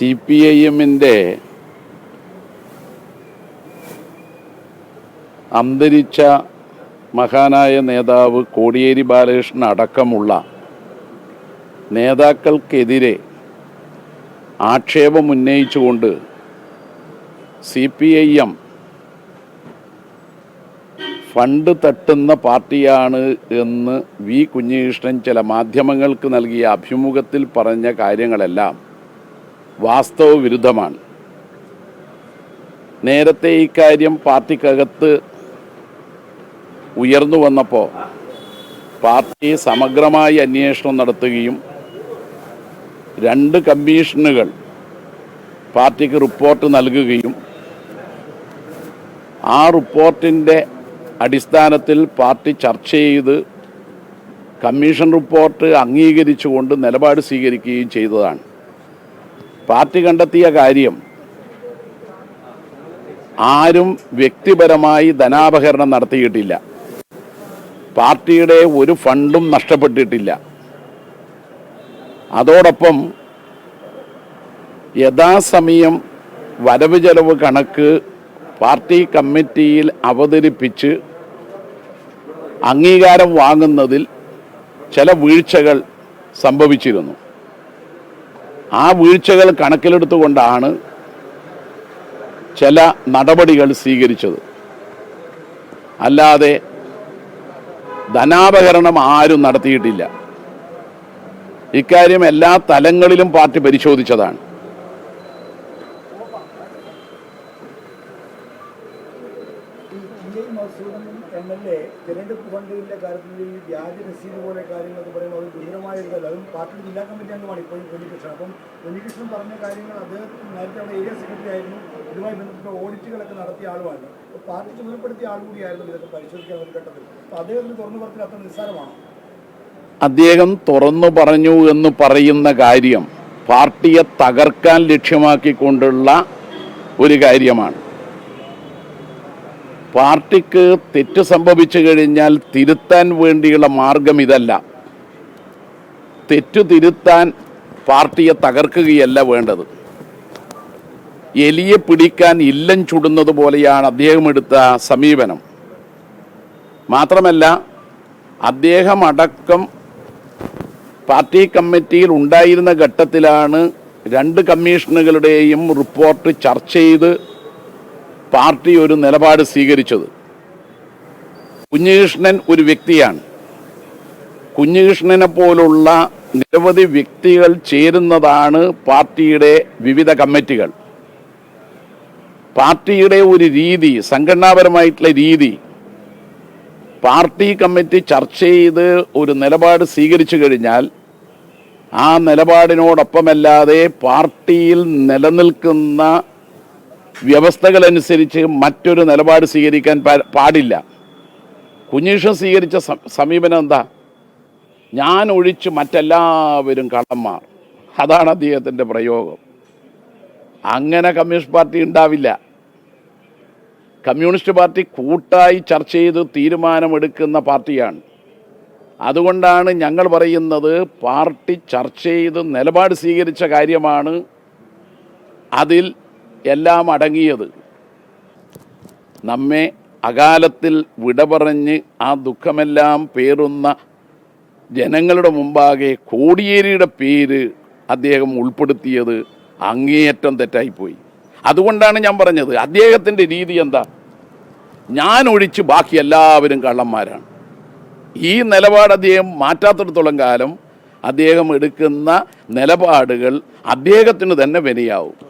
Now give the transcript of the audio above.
C P I എമ്മിന്റെ അന്തരിച്ച മഹാനായ നേതാവ് കോടിയേരി ബാലകൃഷ്ണൻ അടക്കമുള്ള നേതാക്കൾക്കെതിരെ ആക്ഷേപം ഉന്നയിച്ചുകൊണ്ട് C P I M fund തട്ടുന്ന പാർട്ടിയാണ് എന്ന് വി കുഞ്ഞികൃഷ്ണൻ ചില മാധ്യമങ്ങൾക്ക് നൽകിയ അഭിമുഖത്തിൽ പറഞ്ഞ കാര്യങ്ങളെല്ലാം വാസ്തവ വിരുദ്ധമാണ് നേരത്തെ കാര്യം പാർട്ടിക്കകത്ത് ഉയർന്നു വന്നപ്പോൾ പാർട്ടി സമഗ്രമായി അന്വേഷണം നടത്തുകയും രണ്ട് കമ്മീഷനുകൾ പാർട്ടിക്ക് റിപ്പോർട്ട് നൽകുകയും ആ റിപ്പോർട്ടിന്റെ അടിസ്ഥാനത്തിൽ പാർട്ടി ചർച്ച ചെയ്ത് കമ്മീഷൻ റിപ്പോർട്ട് അംഗീകരിച്ചുകൊണ്ട് നിലപാട് സ്വീകരിക്കുകയും ചെയ്തതാണ്. പാർട്ടി കണ്ടെത്തിയ കാര്യം ആരും വ്യക്തിപരമായി ധനാപഹരണം നടത്തിയിട്ടില്ല. പാർട്ടിയുടെ ഒരു ഫണ്ടും നഷ്ടപ്പെട്ടിട്ടില്ല. അതോടൊപ്പം യഥാസമയം വരവ് ചെലവ് കണക്ക് പാർട്ടി കമ്മിറ്റിയിൽ അവതരിപ്പിച്ച് അംഗീകാരം വാങ്ങുന്നതിൽ ചില വീഴ്ചകൾ സംഭവിച്ചിരുന്നു. ആ വീഴ്ചകൾ കണക്കിലെടുത്തുകൊണ്ടാണ് ചില നടപടികൾ സ്വീകരിച്ചത്. അല്ലാതെ ധനാപകരണം ആരും നടത്തിയിട്ടില്ല. ഇക്കാര്യം എല്ലാ തലങ്ങളിലും പാർട്ടി പരിശോധിച്ചതാണ്. ഈ ടി ഐ മസൂദും എം എൽ എ തിരഞ്ഞെടുപ്പ് ഫണ്ടിന്റെ കാര്യത്തിൽ ഈ വ്യാജ രസീത് പോലെ കാര്യങ്ങളൊക്കെ പറയുമ്പോൾ അത് ഗുരുതരമായിരുന്നല്ലോ അതും പാർട്ടി ജില്ലാ കമ്മിറ്റി അംഗമാണ് ഇപ്പോൾ ഉണ്ണികൃഷ്ണൻ അപ്പം ഉണ്ണികൃഷ്ണൻ പറഞ്ഞ കാര്യങ്ങൾ അദ്ദേഹം നേരത്തെ അവിടെ ഏരിയ സെക്രട്ടറി ആയിരുന്നു. ഇതുമായി ബന്ധപ്പെട്ട ഓഡിറ്റുകളൊക്കെ നടത്തിയ ആളുമാണ്. പാർട്ടി ചുമതലപ്പെടുത്തിയ ആൾ കൂടിയായിരുന്നു ഇതൊക്കെ പരിശോധിക്കാൻ ഒരു ഘട്ടത്തിൽ. അപ്പോൾ അദ്ദേഹത്തിന് തുറന്നു പറഞ്ഞാൽ അത്ര നിസ്സാരമാണ്? അദ്ദേഹം തുറന്നു പറഞ്ഞു എന്ന് പറയുന്ന കാര്യം പാർട്ടിയെ തകർക്കാൻ ലക്ഷ്യമാക്കിക്കൊണ്ടുള്ള ഒരു കാര്യമാണ്. പാർട്ടിക്ക് തെറ്റ് സംഭവിച്ചു കഴിഞ്ഞാൽ തിരുത്താൻ വേണ്ടിയുള്ള മാർഗം ഇതല്ല. തെറ്റു തിരുത്താൻ പാർട്ടിയെ തകർക്കുകയല്ല വേണ്ടത്. എലിയെ പിടിക്കാൻ ഇല്ലം ചുടുന്നത് പോലെയാണ് അദ്ദേഹം എടുത്ത സമീപനം. മാത്രമല്ല അദ്ദേഹം അടക്കം പാർട്ടി കമ്മിറ്റിയിൽ ഉണ്ടായിരുന്ന ഘട്ടത്തിലാണ് രണ്ട് കമ്മീഷനുകളുടെയും റിപ്പോർട്ട് ചർച്ച ചെയ്ത് പാർട്ടി ഒരു നിലപാട് സ്വീകരിച്ചത്. കുഞ്ഞികൃഷ്ണൻ ഒരു വ്യക്തിയാണ്. കുഞ്ഞികൃഷ്ണനെ പോലുള്ള നിരവധി വ്യക്തികൾ ചേരുന്നതാണ് പാർട്ടിയുടെ വിവിധ കമ്മിറ്റികൾ. പാർട്ടിയുടെ ഒരു രീതി സംഘടനാപരമായിട്ടുള്ള രീതി പാർട്ടി കമ്മിറ്റി ചർച്ച ചെയ്ത് ഒരു നിലപാട് സ്വീകരിച്ചു കഴിഞ്ഞാൽ ആ നിലപാടിനോടൊപ്പമല്ലാതെ പാർട്ടിയിൽ നിലനിൽക്കുന്ന വ്യവസ്ഥകളനുസരിച്ച് മറ്റൊരു നിലപാട് സ്വീകരിക്കാൻ പാടില്ല. കുഞ്ഞീഷൻ സ്വീകരിച്ച സമീപനം എന്താ? ഞാൻ ഒഴിച്ച് മറ്റെല്ലാവരും കള്ളന്മാർ അതാണ് അദ്ദേഹത്തിന്റെ പ്രയോഗം. അങ്ങനെ കമ്മ്യൂണിസ്റ്റ് പാർട്ടി ഉണ്ടാവില്ല. കമ്മ്യൂണിസ്റ്റ് പാർട്ടി കൂട്ടായി ചർച്ച ചെയ്ത് തീരുമാനമെടുക്കുന്ന പാർട്ടിയാണ്. അതുകൊണ്ടാണ് ഞങ്ങൾ പറയുന്നത് പാർട്ടി ചർച്ച ചെയ്ത് നിലപാട് സ്വീകരിച്ച കാര്യമാണ് അതിൽ എല്ലാം അടങ്ങിയത്. നമ്മെ അകാലത്തിൽ വിട പറഞ്ഞ് ആ ദുഃഖമെല്ലാം പേറുന്ന ജനങ്ങളുടെ മുമ്പാകെ കോടിയേരിയുടെ പേര് അദ്ദേഹം ഉൾപ്പെടുത്തിയത് അങ്ങേയറ്റം തെറ്റായിപ്പോയി. അതുകൊണ്ടാണ് ഞാൻ പറഞ്ഞത് അദ്ദേഹത്തിന്റെ രീതി എന്താ? ഞാൻ ഒഴിച്ച് ബാക്കി എല്ലാവരും കള്ളന്മാരാണ്. ഈ നിലപാട് അദ്ദേഹം മാറ്റാത്തിടത്തോളം കാലം അദ്ദേഹം എടുക്കുന്ന നിലപാടുകൾ അദ്ദേഹത്തിന് തന്നെ വിനയാവും.